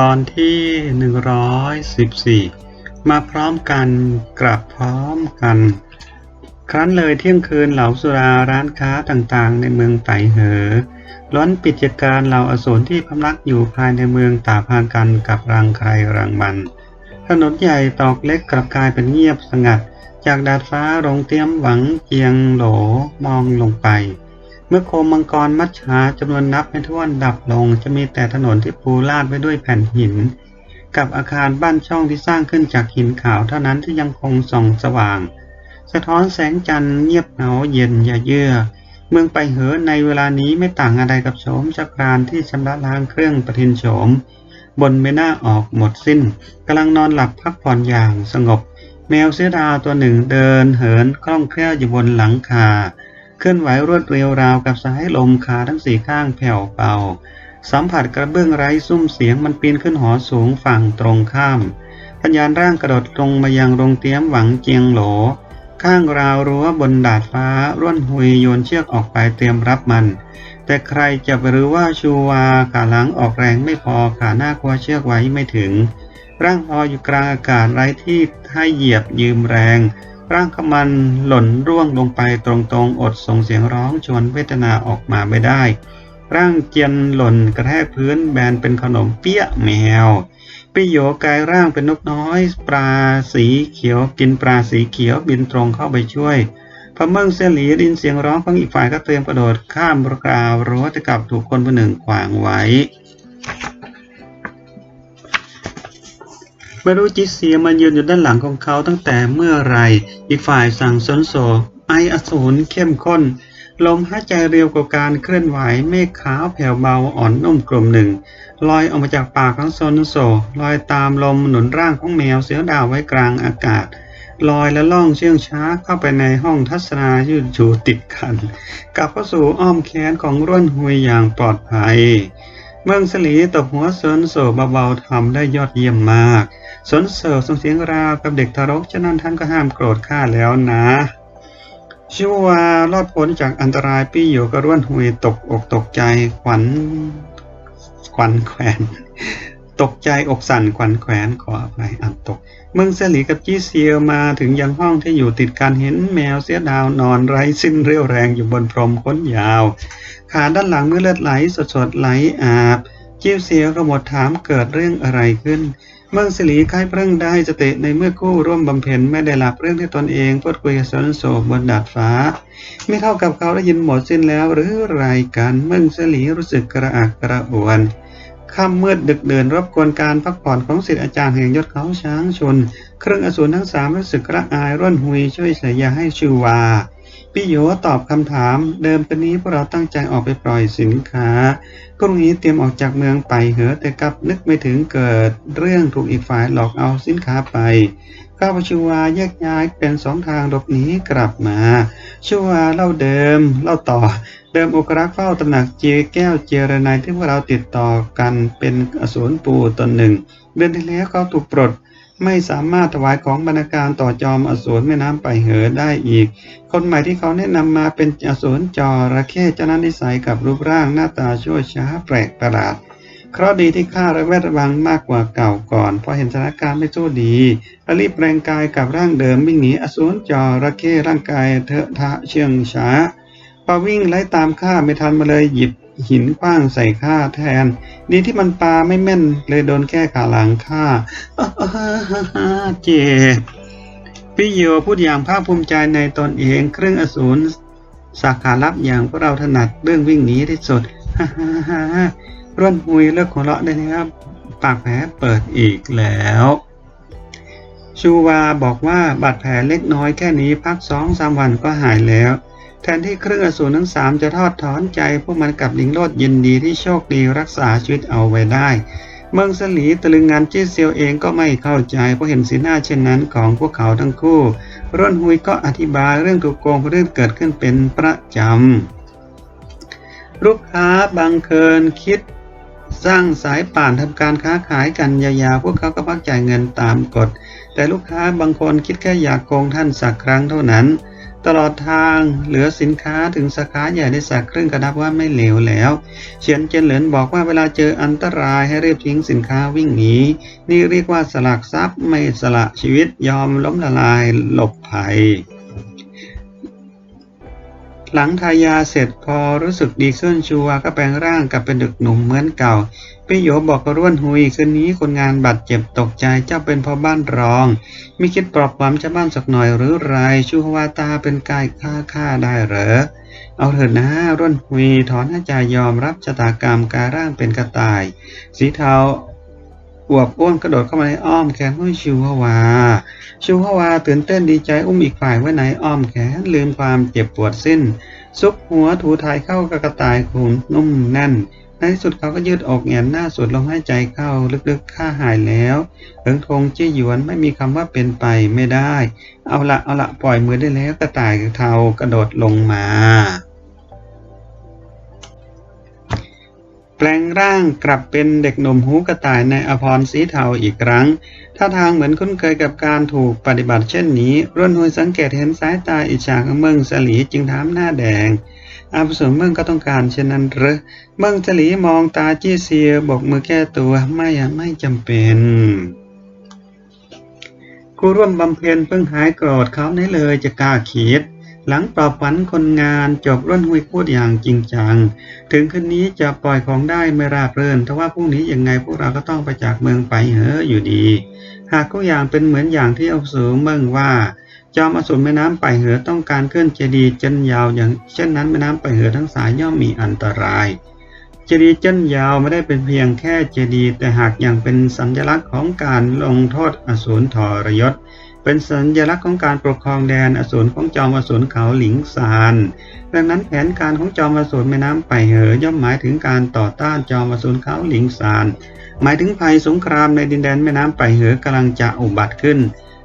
ตอนที่ 114 มาพร้อมกันกลับพร้อมกัน ครั้นเลยเที่ยงคืนเหล่าสุราร้านค้าต่างๆ ในเมืองไต่เหอ ล้วนปิดกิจการเหล่าอสูรที่พำนักอยู่ภายในเมืองต่าพากันกับรังใครรังมัน ถนนใหญ่ตอกเล็กกลับกลายเป็นเงียบสงัด จากดาดฟ้าโรงเตรียมหวังเกียงโหลมองลงไป มื่อโคมมังกรมัจฉาจำนวนนับไม่ถ้วนดับลง จะมีแต่ถนนที่ปูลาดไว้ด้วยแผ่นหิน กับอาคารบ้านช่องที่สร้างขึ้นจากหินขาวเท่านั้นที่ยังคงส่องสว่าง สะท้อนแสงจันทร์เงียบเหงาเย็นอย่าเยื่อเมืองไปเหอในเวลานี้ไม่ต่างอะไรกับโฉมจักรานที่ชำระล้างเครื่องประทินโฉม บนไม่น่าออกหมดสิ้นกำลังนอนหลับพักผ่อนอย่างสงบ แมวเสือดาวตัวหนึ่งเดินเหินคล่องแคล่วอยู่บนหลังคา เคลื่อนไหวรวดเร็วราวกับสายลมขาทั้งสี่ข้างแผ่วเบาสัมผัสกระเบื้องไร้ซุ้มเสียงมันปีนขึ้นหอสูงฝั่งตรงข้ามปัญานร่างกระโดดลงมายังโรงเตรียมหวังเจียงโหล ข้างราวรั้วบนดาดฟ้าร่วนหุยโยนเชือกออกไปเตรียมรับมัน แต่ใครจะไปรู้ว่าชูวาขาหลังออกแรงไม่พอขาหน้ากลัวเชือกไว้ไม่ถึง ร่างลอยอยู่กลางอากาศไร้ที่ให้เหยียบยืมแรง ร่างของมันหล่นร่วงลงไปตรงๆ อดส่งเสียงร้องชวนเวทนาออกมาไม่ได้ ร่างเจียนหล่นกระแทกพื้นแบนเป็นขนมเปี้ยแมวปิโยกายร่างเป็นนกน้อย ปลาสีเขียวกินปลาสีเขียวบินตรงเข้าไปช่วยพอเมื่งเสียหลีดินเสียงร้องของอีกฝ่ายก็เตรียมกระโดดข้ามราวรั้วแต่กลับถูกคนคนหนึ่งขวางไว้ ไม่รู้จิตเสียมันยืนอยู่ด้านหลังของเขาตั้งแต่เมื่อไรอีกฝ่ายสั่งสนโสไออสูรเข้มข้น ลมหายใจเร็วกว่าการเคลื่อนไหวเมฆขาวแผ่วเบาอ่อนนุ่มกลมหนึ่งลอยออกมาจากปากของโซนโซลอยตามลมหนุนร่างของแมวเสือดาวไว้กลางอากาศลอยและล่องเชื่องช้าเข้าไปในห้องทัศนายืดชูติดกันกลับเข้าสู่อ้อมแขนของร่วนหุยอย่างปลอดภัย เมืองสลีตบหัวเซินโซเบาๆทำได้ยอดเยี่ยมมาก สนเสริส่งเสียงราวกับเด็กทารกฉะนั้นท่านก็ห้ามโกรธข้าแล้วนะชิวารอดพ้นจากอันตรายปี้อยู่ก็ร่วนหุยตกอกตกใจขวัญขวัญแขวน ตกใจอกสั่นขวัญแขวนขออภัยอ่าน เมืองเสลีกับจี้เซียวมาถึงยังห้องที่อยู่ติดกันเห็นแมวเสียดาวนอนไร้สิ้นเรี่ยวแรงอยู่บนพรมค้นยาว ขาด้านหลังเมื่อเลือดไหลสดๆไหลอาบจิ้เสียวก็หมดถามเกิดเรื่องอะไรขึ้น เมืองสิลีคล้ายเพิ่งได้สติในเมื่อคู่ร่วมบำเพ็ญไม่ได้หลับเรื่องที่ตนเองพูดคุยกับสนโศบนดาดฟ้า ไม่เข้ากับเขาได้ยินหมดสิ้นแล้วหรือไรกันเมืองสิลีรู้สึกกระอักกระอ่วน ค่ำมืดดึกเดินรบกวนการพักผ่อนของศิษย์อาจารย์แห่งยศเขาช้างชน เครื่องอสูรทั้งสามรู้สึกระอายร่นหุยช่วยเสียยาให้ชื่อวาพี่โยตอบคำถาม เดิมเป็นนี้พวกเราตั้งใจออกไปปล่อยสินค้าพรุ่งนี้เตรียมออกจากเมืองไปเหอะแต่กลับนึกไม่ถึงเกิดเรื่องถูกอีกฝ่ายหลอกเอาสินค้าไปข้าพชูวาแยกย้ายเป็นสองทางหลบหนีกลับมาชูวาเล่าเดิมเล่าต่อ เดิมอกรักเฝ้าตำหนักเจแก้วเจรนายที่พวกเราติดต่อกันเป็นอสูรปูตนหนึ่ง เดือนที่แล้วเขาถูกปลดไม่สามารถถวายของบรรณาการต่อจอมอสูรแม่น้ำไปเหอได้อีก คนใหม่ที่เขาแนะนำมาเป็นอสูรจอระเข้เจ้านั้นนิสัยกับรูปร่างหน้าตาชั่วช้าแปลกประหลาดเคราะดีที่ข้าระแวดระวังมากกว่าเก่าก่อนพอเห็นสถานการณ์ไม่สู้ดีรีบแปลงกายกับร่างเดิมวิ่งหนีอสูรจอระเข้ร่างกายเถอะทะเชื่องช้า พอวิ่งไล่ตามข้าไม่ทันมาเลยหยิบหินคว้างใส่ข้าแทน ดีที่มันปาไม่แม่นเลยโดนแก้ขาหลังข้าเจ็บพี่โยพูดอย่างภาคภูมิใจในตนเองเครื่องอสูรสาขาลับอย่างพวกเราถนัดเรื่องวิ่งหนีที่สุดฮ่าฮ่าฮ่าร่วนหุยเลิกหัวเราะได้นะครับ ปากแผลเปิดอีกแล้ว ชูวาบอกว่าบาดแผลเล็กน้อยแค่นี้พักสองสามวันก็หายแล้ว แทนที่เครื่องอสูรทั้งสามจะทอดถอนใจ พวกมันกลับลิงโลดยินดีที่โชคดีรักษาชีวิตเอาไว้ได้ เมืองสลีตะลึงงานจี้เซียวเองก็ไม่เข้าใจเพราะเห็นสีหน้าเช่นนั้นของพวกเขาทั้งคู่ ร่นหุยก็อธิบายเรื่องถูกโกงเรื่องเกิดขึ้นเป็นประจำ ลูกค้าบางเคินคิดสร้างสายป่านทำการค้าขายกันยาวๆ พวกเขาก็พักจ่ายเงินตามกฎ แต่ลูกค้าบางคนคิดแค่อยากโกงท่านสักครั้งเท่านั้น ตลอดทางเหลือสินค้าถึงสาขาใหญ่ในสักครึ่งก็นับว่าไม่เหลวแล้ว เฉียนเจนเหลินบอกว่าเวลาเจออันตรายให้รีบทิ้งสินค้าวิ่งหนี นี่เรียกว่าสลักทรัพย์ไม่สละชีวิตยอมล้มละลายหลบภัย หลังทายาเสร็จพอรู้สึกดีขึ้นชัวก็แปลงร่างกลับเป็นเด็กหนุ่มเหมือนเก่าพี่โยบอกกับร่วนหุยคืนนี้คนงานบาดเจ็บตกใจเจ้าเป็นพ่อบ้านรอง ไม่คิดปลอบปลามชาวบ้านสักหน่อยหรือไรชูวาตาเป็นกายฆ่าฆ่าได้เหรอเอาเถิดนะร่วนหุยถอนหายใจยอมรับชะตากรรมการร่างเป็นกระต่าย สีเทา อวบอ้วนกระโดดเข้ามาในอ้อมแขนของชูฮวาชูฮวาตื่นเต้นดีใจอุ้มอีกฝ่ายไว้ในอ้อมแขนลืมความเจ็บปวดสิ้น ซุกหัวถูถ่ายเข้ากับกระต่ายขุนนุ่มแน่น ในที่สุดเขาก็ยืดอกแงนหน้าสุดลมหายใจเข้าลึกๆข้าหายแล้วเอิงทงจี้หยวนไม่มีคำว่าเป็นไปไม่ได้ เอาละเอาละปล่อยมือได้แล้วกระต่ายเทากระโดดลงมา แปลงร่างกลับเป็นเด็กหนุ่มหูกระต่ายในอภรสีเทาอีกครั้ง ท่าทางเหมือนคุ้นเคยกับการถูกปฏิบัติเช่นนี้ร่วนหุยสังเกตเห็นสายตาอิจฉาของเมืองสลีจึงถามหน้าแดง อาภสุนเมืองก็ต้องการเช่นนั้นหรือเมืองสลีมองตาจี้เซียบอกมือแก้ตัวไม่อะไม่จำเป็นกูร่วมบำเพ็ญเพิ่งหายโกรธเขาได้เลยจะกล้าคิด หลังปลอบฝันคนงานจบร่นหุยพูดอย่างจริงจัง ถึงคืนนี้จะปล่อยของได้ไม่ราบเรื่นแต่ว่าพรุ่งนี้ยังไงพวกเราก็ต้องไปจากเมืองไปเหออยู่ดี หากทุกอย่างเป็นเหมือนอย่างที่เอาสูเมืองว่า จอมอสูรแม่น้ำไปเหอต้องการเคลื่อนเจดีย์เจนยาวอย่างเช่นนั้นแม่น้ำไปเหอทั้งสายย่อมมีอันตราย เจดีย์เจนยาวไม่ได้เป็นเพียงแค่เจดีย์แต่หากยังเป็นสัญลักษณ์ของการลงโทษอสูรทรยศ เป็นสัญลักษณ์ของการปกครองแดนอสูรของจอมอสูรเขาหลิงซาน ดังนั้นแผนการของจอมอสูรแม่น้ำไปเหอย่อมหมายถึงการต่อต้านจอมอสูรเขาหลิงซาน หมายถึงภัยสงครามในดินแดนแม่น้ำไปเหอกำลังจะอุบัติขึ้น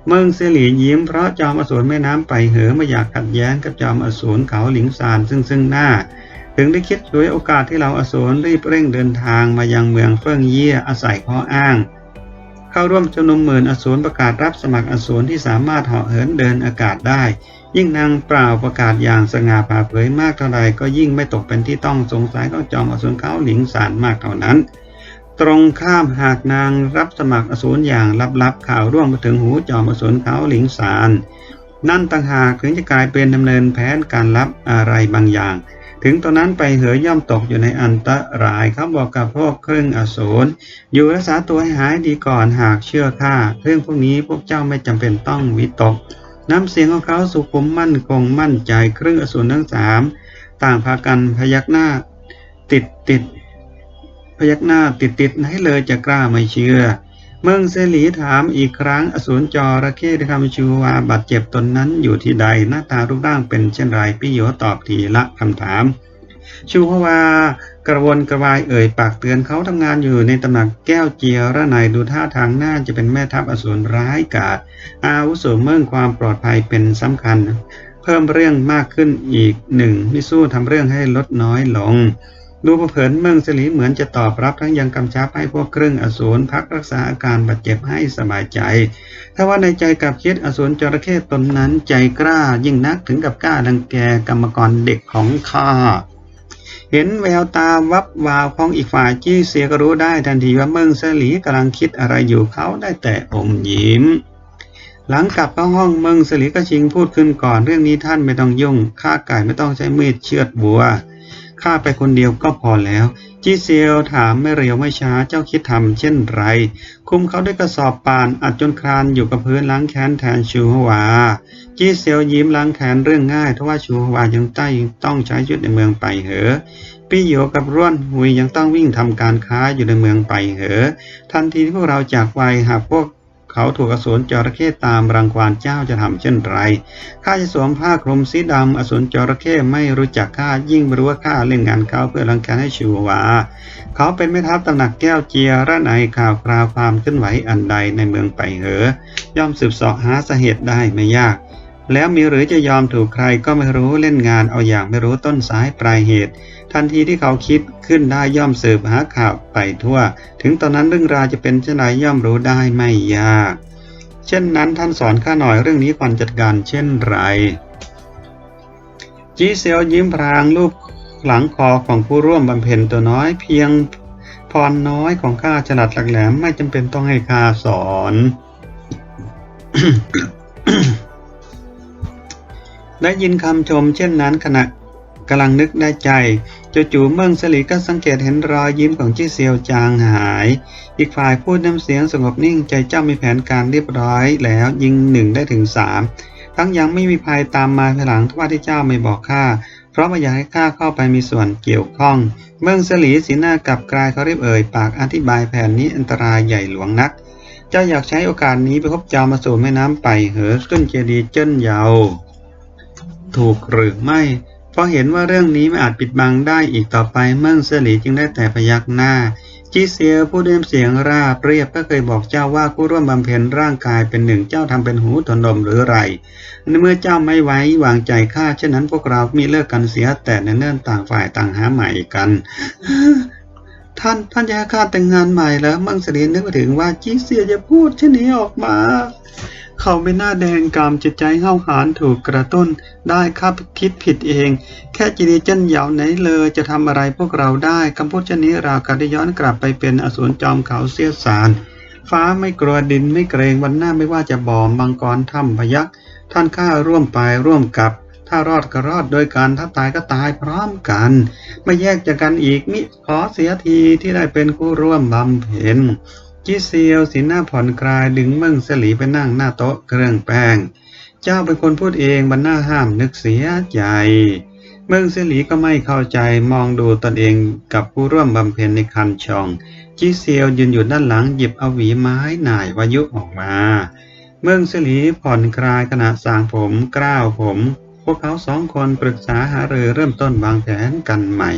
เมืองเซหลียิ้มเพราะจอมอสูรแม่น้ำไปเหอไม่อยากขัดแย้งกับจอมอสูรเขาหลิงซานซึ่งซึ่งหน้าถึงได้คิดช่วยโอกาสที่เราอสูรรีบเร่งเดินทางมายังเมืองเฟิ่งเยี่ยอาศัยข้ออ้าง เข้าร่วมชุมนุมหมื่นอสูรประกาศรับสมัครอสูรที่สามารถเหาะเหินเดินอากาศได้ ยิ่งนางเปล่าประกาศอย่างสง่าผ่าเผยมากเท่าใดก็ยิ่งไม่ตกเป็นที่ต้องสงสัยของจอมอสูรเขาหลิงซานมากเท่านั้น ตรงข้ามหากนางรับสมัครอสูรอย่างลับๆข่าวร่วงมาถึงหูจอมอสูรเขาหลิงซานนั่นต่างหากถึงจะกลายเป็นดำเนินแผนการลับอะไรบางอย่าง ถึงตอนนั้นไปเหอย่อมตกอยู่ในอันตรายเขาบอกกับพวกเครื่องอสูรอยู่รักษาตัวให้หายดีก่อนหากเชื่อข้าเรื่องพวกนี้พวกเจ้าไม่จำเป็นต้องวิตก น้ำเสียงของเขาสุขุมมั่นคงมั่นใจเครื่องอสูรทั้งสามต่างพากันพยักหน้าติดติดพยักหน้าติดติดให้เลยจะกล้าไม่เชื่อ เมืองเซลีถามอีกครั้งอสูรจระเข้ได้คำชูวาบาดเจ็บตนนั้นอยู่ที่ใดหน้าตารูปร่างเป็นเช่นไรพี่โยตอบทีละคำถาม ชูฮวากระวนกระวายเอ่ยปากเตือนเขาทำงานอยู่ในตำหนักแก้วเจียระไนดูท่าทางน่าจะเป็นแม่ทัพอสูรร้ายกาจอาวุโสเมื่องความปลอดภัยเป็นสำคัญ เพิ่มเรื่องมากขึ้นอีกหนึ่งมิสู้ทำเรื่องให้ลดน้อยลง ดูเผินเมืองสลีเหมือนจะตอบรับทั้งยังกำชับให้พวกเครื่องอสูรพักรักษาอาการบาดเจ็บให้สบายใจ ถ้าว่าในใจกับคิดอสูรจระเข้ตนนั้นใจกล้ายิ่งนักถึงกับกล้าดังแกกรรมกรเด็กของข้าเห็นแววตาวับวาวของอีกฝ่ายจี้เสียก็รู้ได้ทันทีว่าเมืองสลีกำลังคิดอะไรอยู่เขาได้แต่อมยิ้มหลังกลับเข้าห้องเมืองสลีก็ชิงพูดขึ้นก่อนเรื่องนี้ท่านไม่ต้องยุ่งข้าไก่ไม่ต้องใช้มีดเชือดบัว ข้าไปคนเดียวก็พอแล้ว จีเซียวถามไม่เร็วไม่ช้าเจ้าคิดทำเช่นไร คุมเขาด้วยกระสอบป่านอัดจนคลานอยู่กับพื้นล้างแค้นแทนชูฮวา จีเซียวยิ้มล้างแค้นเรื่องง่ายทว่าชูฮวายังใต้ต้องใช้ชีวิตในเมืองไปเหอพี่โยกับร่วนหุยยังต้องวิ่งทำการค้าอยู่ในเมืองไปเหอ ทันทีที่พวกเราจากไปหากพวก เขาถูกอสูรจระเข้ตามรังควานเจ้าจะทำเช่นไร ข้าจะสวมผ้าคลุมสีดำอสูรจระเข้ไม่รู้จักข้ายิ่งรู้ว่าข้าเล่นงานเขาเพื่อรังแกให้ชูววา เขาเป็นแม่ทัพตำหนักแก้วเจียระในข่าวคราวความเคลื่อนไหวอันใดในเมืองไปเหอย่อมสืบสาะหาสาเหตุได้ไม่ยากแล้วมีหรือจะยอมถูกใครก็ไม่รู้เล่นงานเอาอย่างไม่รู้ต้นสายปลายเหตุ ทันทีที่เขาคิดขึ้นได้ย่อมสืบหาข่าวไปทั่ว ถึงตอนนั้นเรื่องราวจะเป็นเช่นไรย่อมรู้ได้ไม่ยาก เช่นนั้นท่านสอนข้าหน่อยเรื่องนี้ควรจัดการเช่นไร จีเซียวยิ้มพรางรูปหลังคอของผู้ร่วมบำเพ็ญตัวน้อยเพียงพรน้อยของข้าฉลัดหลักแหลมไม่จำเป็นต้องให้ข้าสอนได้ยินคำชมเช่นนั้นขณะกำลังนึกได้ใจ จู่ๆเมืองสลีก็สังเกตเห็นรอยยิ้มของจี้เซียวจางหาย อีกฝ่ายพูดน้ำเสียงสงบนิ่งใจเจ้ามีแผนการเรียบร้อยแล้วยิงหนึ่งได้ถึงสามทั้งยังไม่มีภัยตามมาภายหลังทว่าที่เจ้าไม่บอกข้าเพราะไม่อยากให้ข้าเข้าไปมีส่วนเกี่ยวข้อง เมืองสลีสีหน้ากลับกลายเขาเรียบเอ่ยปากอธิบายแผนนี้อันตรายใหญ่หลวงนัก เจ้าอยากใช้โอกาสนี้ไปพบเจ้ามาสู่แม่น้ำไปเหอขึ้นเจดีย์เจิ้นเยาถูกหรือไม่ เพราะเห็นว่าเรื่องนี้ไม่อาจปิดบังได้อีกต่อไปเมือเสลีจึงได้แต่พยักหน้าจีเซียผู้เดิมเสียงราบเรียบก็เคยบอกเจ้าว่าผู้ร่วมบำเพ็ญร่างกายเป็นหนึ่งเจ้าทำเป็นหูทนนมหรือไรในเมื่อเจ้าไม่ไว้วางใจข้าเช่นนั้นพวกเรามีเลิกกันเสียแต่ในเนื่นต่างฝ่ายต่างหาใหม่กัน ท่านท่านจะให้ข้าแต่งงานใหม่แล้วเมืองเสลีนึกถึงว่าจีเซียจะพูดเช่นนี้ออกมา เขาไม่น่าแดงกามจิตใจเห้าหาญถูกกระตุ้น ได้ข้าคิดผิดเอง แค่จีนีเจนเหยาวไหนเลยจะทำอะไรพวกเราได้คำพูดเช่นนี้ราวกับได้ย้อนกลับไปเป็นอสูรจอมเขาเสียสารฟ้าไม่กลัวดินไม่เกรงวันหน้าไม่ว่าจะบ่อมังกรถ้ำพยักท่านข้าร่วมไปร่วมกับ ถ้ารอดก็รอดโดยการถ้าตายก็ตายพร้อมกัน ไม่แยกจากกันอีกมิขอเสียทีที่ได้เป็นคู่ร่วมบำเพ็ญ จีเซียวสีหน้าผ่อนคลายดึงเมืองสลีไปนั่งหน้าโต๊ะเครื่องแป้ง เจ้าเป็นคนพูดเองบรรหน้าห้ามนึกเสียใจเมืองสลีก็ไม่เข้าใจมองดูตนเองกับผู้ร่วมบำเพ็ญในคันชองจีเซียวยืนอยู่ด้านหลังหยิบเอาหวีไม้หน่ายวายุออกมา เมืองสลีผ่อนคลายขณะสางผมกล้าวผม พวกเขาสองคนปรึกษาหารือเริ่มต้นวางแผนกันใหม่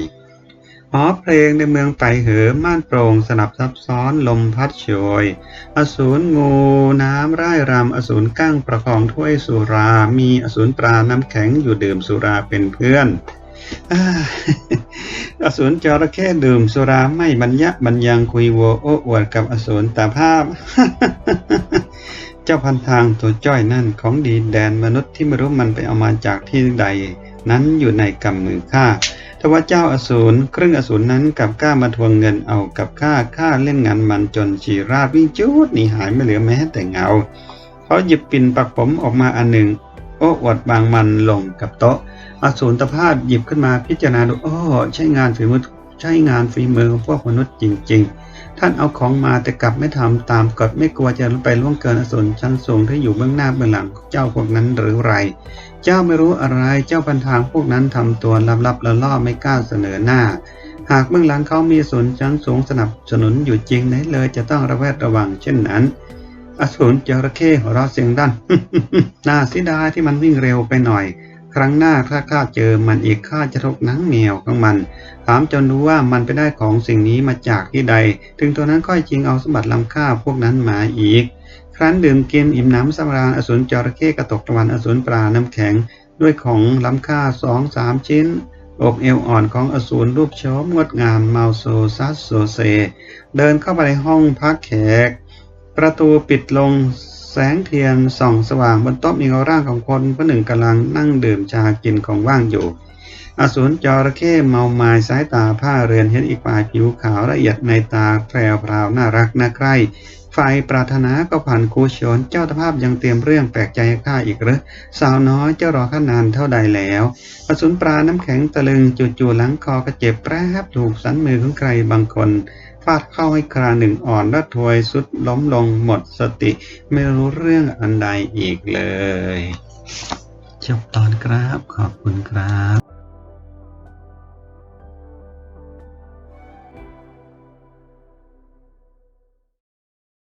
หอเพลงในเมืองไปเหอม่านโปร่งสลับซับซ้อนลมพัดโชย อสูรงูน้ำร่ายรำอสูรก้างประคองถ้วยสุรา มีอสูรปลาน้ำแข็งอยู่ดื่มสุราเป็นเพื่อนอาอสูรจระเข้ดื่มสุราไม่บรรยะบรรยังคุยโวโอ้อวดกับอสูรตาภาพ เจ้าพันทางตัวจ้อยนั่นของดีแดนมนุษย์ที่ไม่รู้มันไปเอามาจากที่ใด นั้นอยู่ในกำมือข้า ทว่าเจ้าอสูรครึ่งอสูรนั้นกลับกล้ามาทวงเงินเอากับข้าข้าเล่นงานมันจนชีราบวิ่งจูดหนีหายไม่เหลือแม้แต่เงาเขาหยิบปิ่นปักผมออกมาอันหนึ่ง โอ้อวดบางมันลงกับโต๊ะ อสูรตภาพหยิบขึ้นมาพิจารณาดูโอ้ใช่งานฝีมือใช่งานฝีมือของพวกมนุษย์จริง ๆ ท่านเอาของมาแต่กลับไม่ทำตามกฎไม่กลัวจะไปล่วงเกินอสูรชั้นสูงที่อยู่เบื้องหน้าเบื้องหลังเจ้าพวกนั้นหรือไร เจ้าไม่รู้อะไร เจ้าพันทางพวกนั้นทำตัวลับๆละล่อไม่กล้าเสนอหน้า หากเบื้องหลังเขามีส่วนชั้นสูงสนับสนุนอยู่จริงไหนเลยจะต้องระแวดระวังเช่นนั้น อสูรจระเข้หัวเราะเสียงดังน่าเสียดายที่มันวิ่งเร็วไปหน่อย ครั้งหน้าถ้าข้าเจอมันอีกข้าจะทกนังแมวของมัน ถามจนรู้ว่ามันไปได้ของสิ่งนี้มาจากที่ใด ถึงตัวนั้นค่อยจริงเอาสมบัติล้ำค่าพวกนั้นมาอีก ครั้นดื่มกินอิ่มน้ำสำราญอสูรจระเข้กระตกตะวันอสูรปลาน้ำแข็ง ด้วยของล้ำค่าสองสามชิ้น อกเอวอ่อนของอสูรรูปโฉมงดงามเมาโซซัสโซเซ เดินเข้าไปในห้องพักแขก ประตูปิดลงแสงเทียนส่องสว่างบนโต๊ะมีเงาร่างของคนคนหนึ่งกำลังนั่งดื่มชากินของว่างอยู่ อสูรจระเข้เมาไม้สายตาผ้าเรือนเห็นอีกฝ่ายผิวขาวละเอียดในตาแพรวพราวน่ารักน่าใคร่ ฝ่ายปรารถนาก็ผ่านคูชนเจ้าตภาพยังเตรียมเรื่องแปลกใจข้าอีกหรือสาวน้อยเจ้ารอข้านานเท่าใดแล้วอสูรปลาน้ำแข็งตะลึงจู่ๆหลังคอกระเจ็บแปรบถูกสันมือของใครบางคนฟาดเข้าให้คราหนึ่งอ่อนและถวยสุดล้มลงหมดสติ ไม่รู้เรื่องอันใดอีกเลย จบตอนครับ ขอบคุณครับ